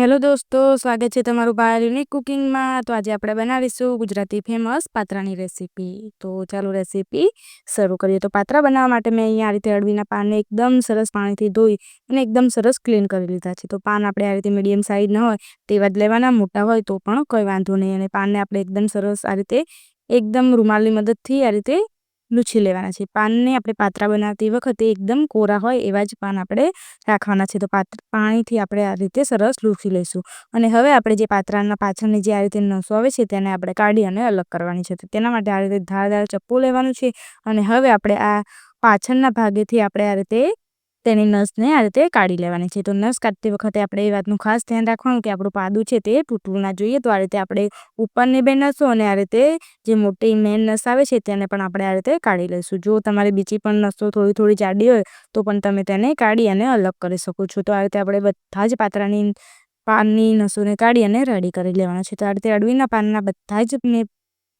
Hello દોસ્તો, સ્વાગત છે તમારું બહાર યુનિક કુકિંગમાં. તો આજે આપણે બનાવીશું ગુજરાતી ફેમસ પાત્રાની રેસીપી. તો ચાલો રેસીપી શરૂ કરીએ. તો પાત્રા બનાવવા માટે મેં અહીંયા આ રીતે અળવીના પાનને એકદમ સરસ પાણીથી ધોઈ અને એકદમ સરસ ક્લીન કરી લીધા છે. તો પાન આપણે આ રીતે મીડિયમ સાઇઝના હોય તેવા જ લેવાના, મોટા હોય તો પણ કોઈ વાંધો નહીં. અને પાનને આપણે એકદમ સરસ આ રીતે એકદમ રૂમાલની મદદથી આ રીતે લૂછી લેવાના છે. પાનને આપણે પાત્રા બનાવતી વખતે એકદમ કોરા હોય એવા જ પાન આપણે રાખવાના છે. તો પાણીથી આપણે આ રીતે સરસ લૂછી લઈશું. અને હવે આપણે જે પાત્રાના પાછળની જે આ રીતે નસો આવે છે તેને આપણે કાઢી અને અલગ કરવાની છે. તેના માટે આ રીતે ધારદાર ચપ્પુ લેવાનું છે. અને હવે આપણે આ પાછળના ભાગેથી આપણે આ રીતે તેની નસને આ રીતે કાઢી લેવાની છે. તો નસ કાઢતી વખતે આપણે એ વાતનું ખાસ ધ્યાન રાખવાનું કે આપણું પાદું છે તે તૂટવું ના જોઈએ. તો આ રીતે આપણે ઉપરની બે નસો અને આ રીતે જે મોટી મેન નસ આવે છે તેને પણ આપણે આ રીતે કાઢી લઈશું. જો તમારી બીજી પણ નસો થોડી થોડી જાડી હોય, તો પણ તમે તેને કાઢી અને અલગ કરી શકો છો. તો આ રીતે આપણે બધા જ પાત્રાની પાનની નસોને કાઢી અને રેડી કરી લેવાના છે. તો આ રીતે અળવીના પાનના બધા જ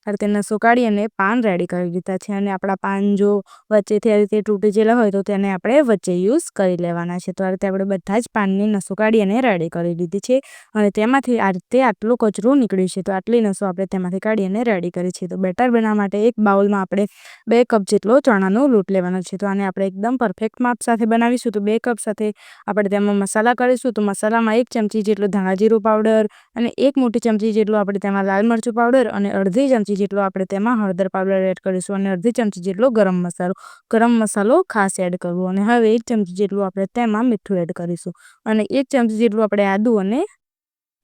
આ રીતે નસો કાઢી અને પાન રેડી કરી લીધા છે અને આપણા પાન જો વચ્ચેથી આ રીતે તૂટી ગયેલા હોય તો તેને આપણે વચ્ચે યુઝ કરી લેવાના છે. તો આ રીતે આપણે બધા જ પાનની નસો કાઢી અને રેડી કરી લીધી છે અને તેમાંથી આ રીતે આટલો કચરો નીકળ્યું છે તો આટલી નસો આપણે તેમાંથી કાઢી અને રેડી કરી છે. તો બેટર બનાવવા માટે એક બાઉલમાં આપણે બે કપ જેટલો ચણાનો લોટ લેવાનો છે. તો આને આપણે એકદમ પરફેક્ટ માપ સાથે બનાવીશું. તો બે કપ સાથે આપણે તેમાં મસાલા કરીશું. તો મસાલામાં એક ચમચી જેટલો ધાણા જીરું પાવડર અને એક મોટી ચમચી જેટલું આપણે તેમાં લાલ મરચું પાવડર અને અડધી ચમચી ચમચી જેટલો આપણે તેમાં હળદર પાવડર એડ કરીશું અને અડધી ચમચી જેટલો ગરમ મસાલો. ગરમ મસાલો ખાસ એડ કરવો અને હવે એક ચમચી જેટલું આપણે તેમાં મીઠું એડ કરીશું. અને એક ચમચી જેટલું આપણે આદું અને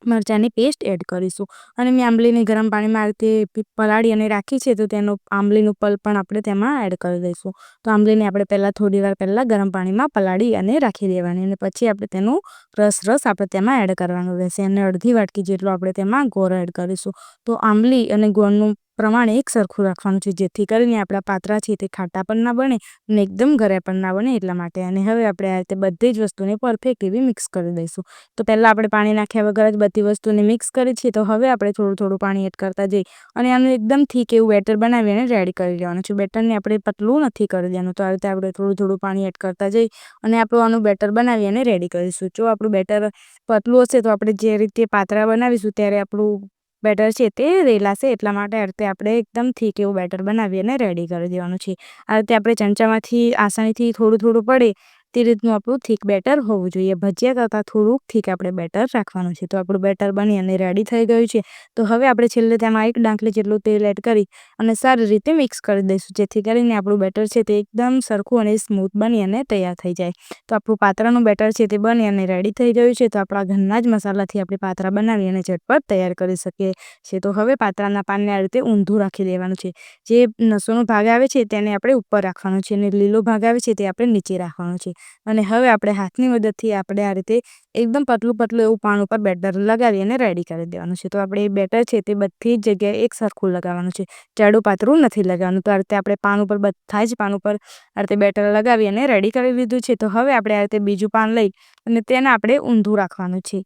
મરચાંની પેસ્ટ એડ કરીશું. અને મેં આંબલીને ગરમ પાણીમાં આ રીતે પલાળી અને રાખી છે, તો તેનો આંબલીનું પલ્પ પણ આપણે તેમાં એડ કરી દઈશું. તો આંબલીને આપણે પહેલાં થોડી વાર પહેલાં ગરમ પાણીમાં પલાળી અને રાખી દેવાની. અને પછી આપણે તેનું રસ રસ આપણે તેમાં એડ કરવાનો રહેશે. અને અડધી વાટકી જેટલું આપણે તેમાં ગોળ એડ કરીશું. તો આંબલી અને ગોળનું પ્રમાણ એક સરખું રાખવાનું છે, જેથી કરીને આપણા પાત્રા છે તે ખાટા પણ ના બને અને એકદમ ઘરે પણ ના બને એટલા માટે. અને હવે આપણે આ રીતે બધી જ વસ્તુને પરફેક્ટ એવી મિક્સ કરી દઈશું. તો પહેલાં આપણે પાણી નાખ્યા વગર જ બધી વસ્તુને મિક્સ કરી છે, તો હવે આપણે થોડું થોડું પાણી એડ કરતા જઈ અને આનું એકદમ થીક એવું બેટર બનાવી અને રેડી કરી લેવાનું છે. બેટરને આપણે પતલું નથી કરી દેવાનું, તો આ રીતે આપણે થોડું થોડું પાણી એડ કરતા જઈ અને આપણું આનું બેટર બનાવી અને રેડી કરીશું. જો આપણું બેટર પતલું હશે તો આપણે જે રીતે પાત્રા બનાવીશું ત્યારે આપણું બેટર છે તે રેલાશે એટલા માટે રીતે આપણે એકદમ થીક એવું બેટર બનાવી અને રેડી કરી દેવાનું છે. આ રીતે આપણે ચમચામાંથી આસાનીથી થોડું થોડું પડે તે રીતનું આપણું થીક બેટર હોવું જોઈએ. ભજીયા કરતાં થોડુંક થીક આપણે બેટર રાખવાનું છે. તો આપણું બેટર બની અને રેડી થઈ ગયું છે. તો હવે આપણે છેલ્લે તેમાં એક ડાંકલી જેટલું તેલ એડ કરી અને સારી રીતે મિક્સ કરી દઈશું, જેથી કરીને આપણું બેટર છે તે એકદમ સરખું અને સ્મૂથ બની અને તૈયાર થઈ જાય. તો આપણું પાત્રાનું બેટર છે તે બની અને રેડી થઈ ગયું છે. તો આપણા ઘરના જ મસાલાથી આપણે પાત્રા બનાવી અને ઝટપટ તૈયાર કરી શકીએ છીએ. તો હવે પાત્રાના પાનને આ રીતે ઊંધું રાખી દેવાનું છે. જે નસોનો ભાગ આવે છે તેને આપણે ઉપર રાખવાનો છે અને લીલો ભાગ આવે છે તે આપણે નીચે રાખવાનો છે. અને હવે આપણે હાથની મદદથી આપણે આ રીતે એકદમ પતલું પતલું એવું પાન ઉપર બેટર લગાવી અને રેડી કરી દેવાનું છે. તો આપણે એ બેટર છે તે બધી જ જગ્યાએ એક સરખું લગાવવાનું છે. જાડું પાતળું નથી લગાવવાનું. તો આ રીતે આપણે પાન ઉપર બધા જ પાન ઉપર આ રીતે બેટર લગાવી અને રેડી કરી દીધું છે. તો હવે આપણે આ રીતે બીજું પાન લઈ અને તેને આપણે ઊંધું રાખવાનું છે.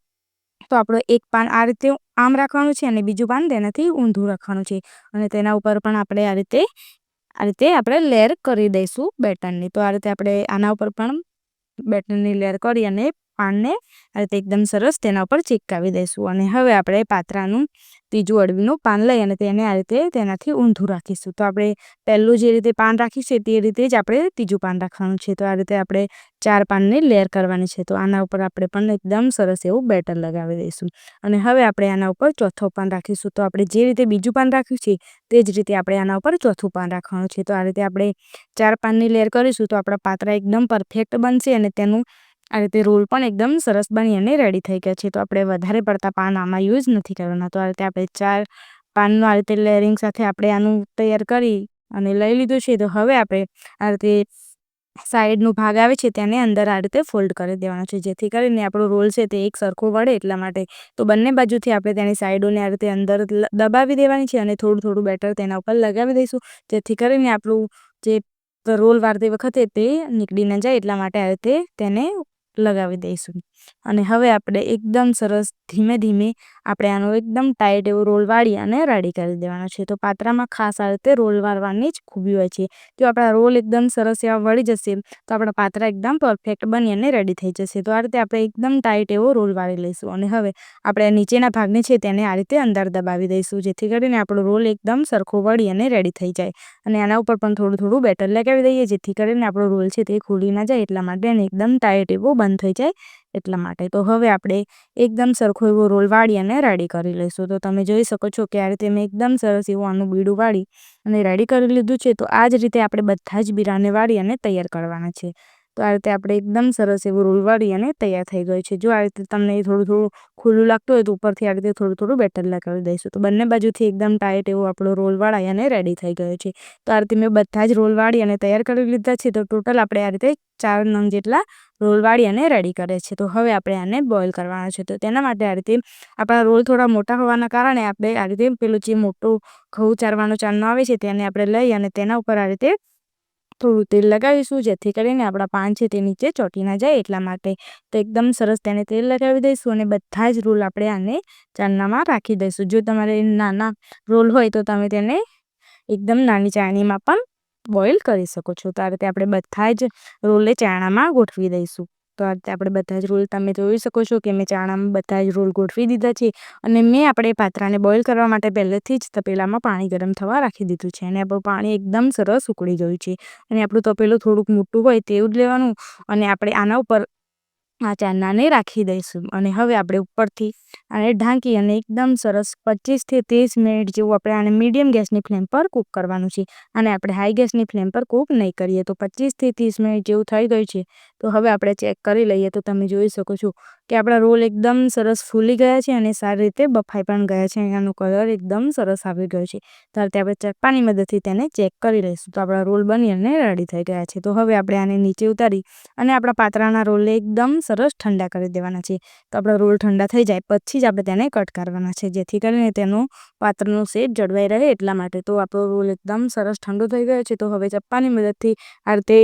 તો આપણો એક પાન આ રીતે આમ રાખવાનું છે અને બીજું પાન તેનાથી ઊંધું રાખવાનું છે. અને તેના ઉપર પણ આપણે આ રીતે આ રીતે આપણે લેર કરી દઈશું બેટરની. તો આ રીતે આપણે આના ઉપર પણ બેટરની લેયર કરી અને પાનને આ રીતે એકદમ સરસ તેના ઉપર ચીપકાવી દઈશું. અને હવે આપણે પાત્રાનું ત્રીજું અળવીનું પાન લઈ અને તેને આ રીતે તેનાથી ઊંધું રાખીશું. તો આપણે પહેલું જે રીતે પાન રાખીશું તે રીતે જ આપણે ત્રીજું પાન રાખવાનું છે. તો આ રીતે આપણે ચાર પાનની લેયર કરવાની છે. તો આના ઉપર આપણે પણ એકદમ સરસ એવું બેટર લગાવી દઈશું. અને હવે આપણે આના ઉપર ચોથો પાન રાખીશું. તો આપણે જે રીતે બીજું પાન રાખ્યું છે તે જ રીતે આપણે આના ઉપર ચોથું પાન રાખવાનું છે. તો આ રીતે આપણે ચાર પાનની લેયર કરીશું તો આપણા પાત્રા એકદમ પરફેક્ટ બનશે અને તેનું આ રીતે રોલ પણ એકદમ સરસ બની અને રેડી થઈ ગયા છે. તો આપણે વધારે પડતા પાન આમાં યુઝ નથી કરવાના. તો આ રીતે આપણે ચાર પાનનું આ રીતે લેયરિંગ સાથે આપણે આનું તૈયાર કરી અને લઈ લીધું છે. તો હવે આપણે આ રીતે સાઈડનો ભાગ આવે છે તેને અંદર આ રીતે ફોલ્ડ કરી દેવાનો છે. જેથી કરીને આપણો રોલ છે તે એક સરખો વળે એટલા માટે. તો બંને બાજુથી આપણે તેની સાઈડોને આ રીતે અંદર દબાવી દેવાની છે અને થોડું થોડું બેટર તેના ઉપર લગાવી દઈશું. જેથી કરીને આપણું જે રોલ વાળતી વખતે તે નીકળી ન જાય એટલા માટે આ રીતે તેને લગાવી દઈશું. અને હવે આપણે એકદમ સરસ ધીમે ધીમે આપણે આનો એકદમ ટાઈટ એવો રોલ વાળી અને રેડી કરી દેવાનો છે. તો પાત્રામાં ખાસ આ રીતે રોલ વાળવાની જ ખૂબી હોય છે. જો આપણા રોલ એકદમ સરસ એવા વળી જશે, તો આપણા પાત્રા એકદમ પરફેક્ટ બની અને રેડી થઈ જશે. તો આ રીતે આપણે એકદમ ટાઈટ એવો રોલ વાળી લઈશું. અને હવે આપણે નીચેના ભાગને છે તેને આ રીતે અંદર દબાવી દઈશું, જેથી કરીને આપણો રોલ એકદમ સરખો વળી અને રેડી થઈ જાય. અને આના ઉપર પણ થોડું થોડું બેટર લગાવી દઈએ, જેથી કરીને આપણો રોલ છે તે ખુલી ના જાય, એટલા માટે અને એકદમ ટાઈટ એવો બંધ થઈ જાય એટલા માટે. તો હવે આપણે એકદમ સરખો એવો રોલ વાળી અને રેડી કરી લઈશું. તો તમે જોઈ શકો છો કે આ રીતે મેં એકદમ સરસ એવું આનું બીડું વાળી અને રેડી કરી લીધું છે. તો આ જ રીતે આપણે બધા જ બીરાને વાળી અને તૈયાર કરવાના છે. તો આ રીતે આપણે એકદમ સરસ એવું રોલ વાળી અને તૈયાર થઈ ગયું છે. જો આ રીતે તમને થોડું થોડું ખુલ્લું લાગતું હોય તો ઉપરથી આ રીતે થોડું થોડું બેટર લગાવી દઈશું. તો બંને બાજુથી એકદમ ટાઈટ એવો આપણો રોલ વાળાઈ અને રેડી થઈ ગયો છે. તો આ રીતે મેં બધા જ રોલ વાળી અને તૈયાર કરી લીધા છે. તો ટોટલ આપણે આ રીતે ચાર નંગ જેટલા રોલ વાળી અને રેડી કરે છે. તો હવે આપણે આને બોઇલ કરવાના છે. તો તેના માટે આ રીતે આપણા રોલ થોડા મોટા હોવાના કારણે આપણે આ રીતે પેલું જે મોટું ઘઉં ચારવાનો ચાલનો આવે છે તેને આપણે લઈ અને તેના ઉપર આ રીતે થોડું તેલ લગાવીશું, જેથી કરીને આપણા પાન છે તે નીચે ચોટી ના જાય એટલા માટે. તો એકદમ સરસ તેને તેલ લગાવી દઈશું અને બધા જ રોલ આપણે આને ચાંદનામાં રાખી દઈશું. જો તમારે નાના રોલ હોય તો તમે તેને એકદમ નાની ચાળણીમાં પણ બોઇલ કરી શકો છો. તો આ રીતે આપણે બધા જ રોલે ચાણામાં ગોઠવી દઈશું. તો આ રીતે આપણે બધા જ રોલ તમે જોઈ શકો છો કે મેં ચાણામાં બધા જ રોલ ગોઠવી દીધા છે અને મેં આપણે પાત્રાને બોઇલ કરવા માટે પહેલેથી જ તપેલામાં પાણી ગરમ થવા રાખી દીધું છે અને આપણું પાણી એકદમ સરસ ઉકળી ગયું છે અને આપણું તપેલું થોડુંક મોટું હોય તેવું જ લેવાનું અને આપણે આના ઉપર આ ચાંદાને રાખી દઈશું અને હવે આપણે ઉપરથી આને ઢાંકી અને એકદમ સરસ પચીસથી ત્રીસ મિનિટ જેવું આપણે આને મીડિયમ ગેસની ફ્લેમ પર કૂક કરવાનું છે. અને આપણે હાઈ ગેસની ફ્લેમ પર કૂક નહીં કરીએ તો પચીસથી ત્રીસ મિનિટ જેવું થઈ ગયું છે. તો હવે આપણે ચેક કરી લઈએ તો તમે જોઈ શકો છો કે આપણા રોલ એકદમ સરસ ફૂલી ગયા છે અને સારી રીતે બફાઈ પણ ગયા છે. એનો કલર એકદમ સરસ આવી ગયો છે. તો આપણે ચપ્પાની મદદથી તેને ચેક કરી લઈશું તો આપણા રોલ બની અને રેડી થઈ ગયા છે. તો હવે આપણે આને નીચે ઉતારી અને આપણા પાત્રાના રોલને એકદમ સરસ ઠંડા કરી દેવાના છે. તો આપણા રોલ ઠંડા થઈ જાય પછી જ આપણે તેને કટ કરવાના છે. જેથી કરીને તેનો પાત્રનો શેપ જળવાઈ રહે એટલા માટે. તો આપણો રોલ એકદમ સરસ ઠંડો થઈ ગયો છે. તો હવે ચપ્પાની મદદથી આ રીતે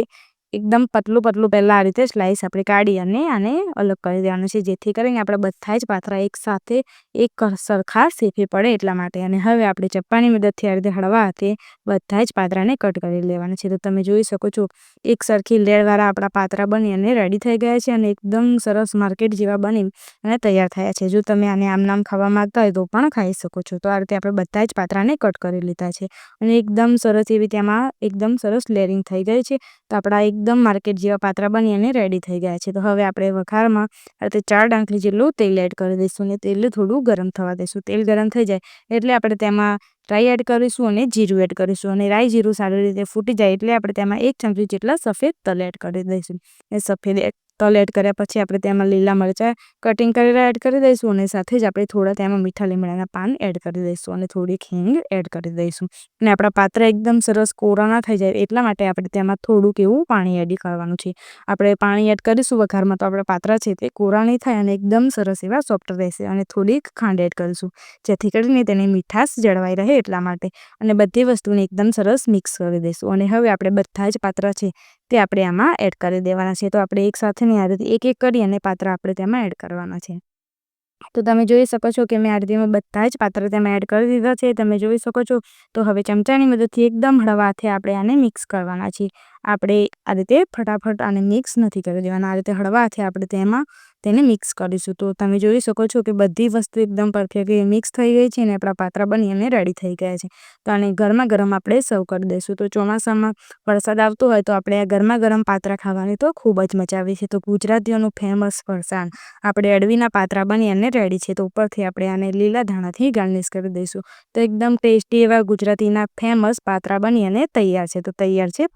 એકદમ પતલું પતલું પહેલાં આ રીતે સ્લાઈસ આપણે કાઢી અને આને અલગ કરી દેવાનું છે. જેથી કરીને આપણે બધા જ પાત્રા એકસાથે એક સરખા શેપે પડે એટલા માટે. અને હવે આપણે ચપ્પાની મદદથી આ રીતે હળવા હાથે બધા જ પાત્રાને કટ કરી લેવાના છે. તો તમે જોઈ શકો છો, એક સરખી લેડવાળા આપણા પાત્રા બની અને રેડી થઈ ગયા છે અને એકદમ સરસ માર્કેટ જેવા બની અને તૈયાર થયા છે. જો તમે આને આમ નામ ખાવા માંગતા હોય તો પણ ખાઈ શકો છો. તો આ રીતે આપણે બધા જ પાત્રાને કટ કરી લીધા છે. અને એકદમ સરસ એવી તેમાં એકદમ સરસ લેરિંગ થઈ ગઈ છે. તો આપણા એકદમ માર્કેટ જેવા પાત્રા બની અને રેડી થઈ ગયા છે. તો હવે આપણે વઘારમાં તે ચાર ડાંખલી જેટલું તેલ એડ કરી દઈશું અને તેલ થોડું ગરમ થવા દઈશું. તેલ ગરમ થઈ જાય એટલે આપણે તેમાં રાઈ એડ કરીશું અને જીરું એડ કરીશું. અને રાઈ જીરું સારી રીતે ફૂટી જાય એટલે આપણે તેમાં એક ચમચી જેટલા સફેદ તલ એડ કરી દઈશું. એ સફેદ તલ એડ કર્યા પછી આપણે તેમાં લીલા મરચાં કટિંગ કરેલા એડ કરી દઈશું અને સાથે જ આપણે થોડા તેમાં મીઠા લીમડાના પાન એડ કરી દઈશું અને થોડી હિંગ એડ કરી દઈશું. અને આપણા પાત્ર એકદમ સરસ કોરા ના થઈ જાય એટલા માટે આપણે તેમાં થોડુંક એવું પાણી એડ કરવાનું છે. આપણે પાણી એડ કરીશું વઘારમાં તો આપણા પાત્રા છે તે કોરા નહીં થાય અને એકદમ સરસ એવા સોફ્ટ રહેશે અને થોડીક ખાંડ એડ કરીશું, જેથી કરીને તેની મીઠાશ જળવાઈ રહે એટલા માટે. અને બધી વસ્તુને એકદમ સરસ મિક્સ કરી દઈશું અને હવે આપણે બધા જ પાત્ર છે તે આપણે આમાં એડ કરી દેવાના છે. તો આપણે એક સાથેની આ રીતે એક એક કરી અને પાત્ર આપણે તેમાં એડ કરવાના છે. તો તમે જોઈ શકો છો કે મેં આ રીતે બધા જ પાત્ર તેમાં એડ કરી દીધા છે. તમે જોઈ શકો છો. તો હવે ચમચાની મદદથી એકદમ હળવાથી આપણે આને મિક્સ કરવાના છીએ. આપણે આ રીતે ફટાફટ આને મિક્સ નથી કરી દેવાના. આ રીતે હળવાથી આપણે તેમાં તેને મિક્સ કરીશું. તો તમે જોઈ શકો છો કે બધી વસ્તુ એકદમ પરફેક્ટલી મિક્સ થઈ ગઈ છે અને આપણા પાત્રા બની અને રેડી થઈ ગયા છે. તો આને ગરમા ગરમ આપણે સર્વ કરી દઈશું. તો ચોમાસામાં વરસાદ આવતો હોય તો આપણે આ ગરમા ગરમ પાત્રા ખાવાની તો ખૂબ જ મજા આવે છે. તો ગુજરાતીઓનું ફેમસ ફરસાણ. આપણે અડવીના પાત્રા બની અને રેડી છે. તો ઉપરથી આપણે આને લીલા ધાણાથી ગાર્નિશ કરી દઈશું. તો એકદમ ટેસ્ટી એવા ગુજરાતીના ફેમસ પાત્રા બની અને તૈયાર છે. તો તૈયાર છે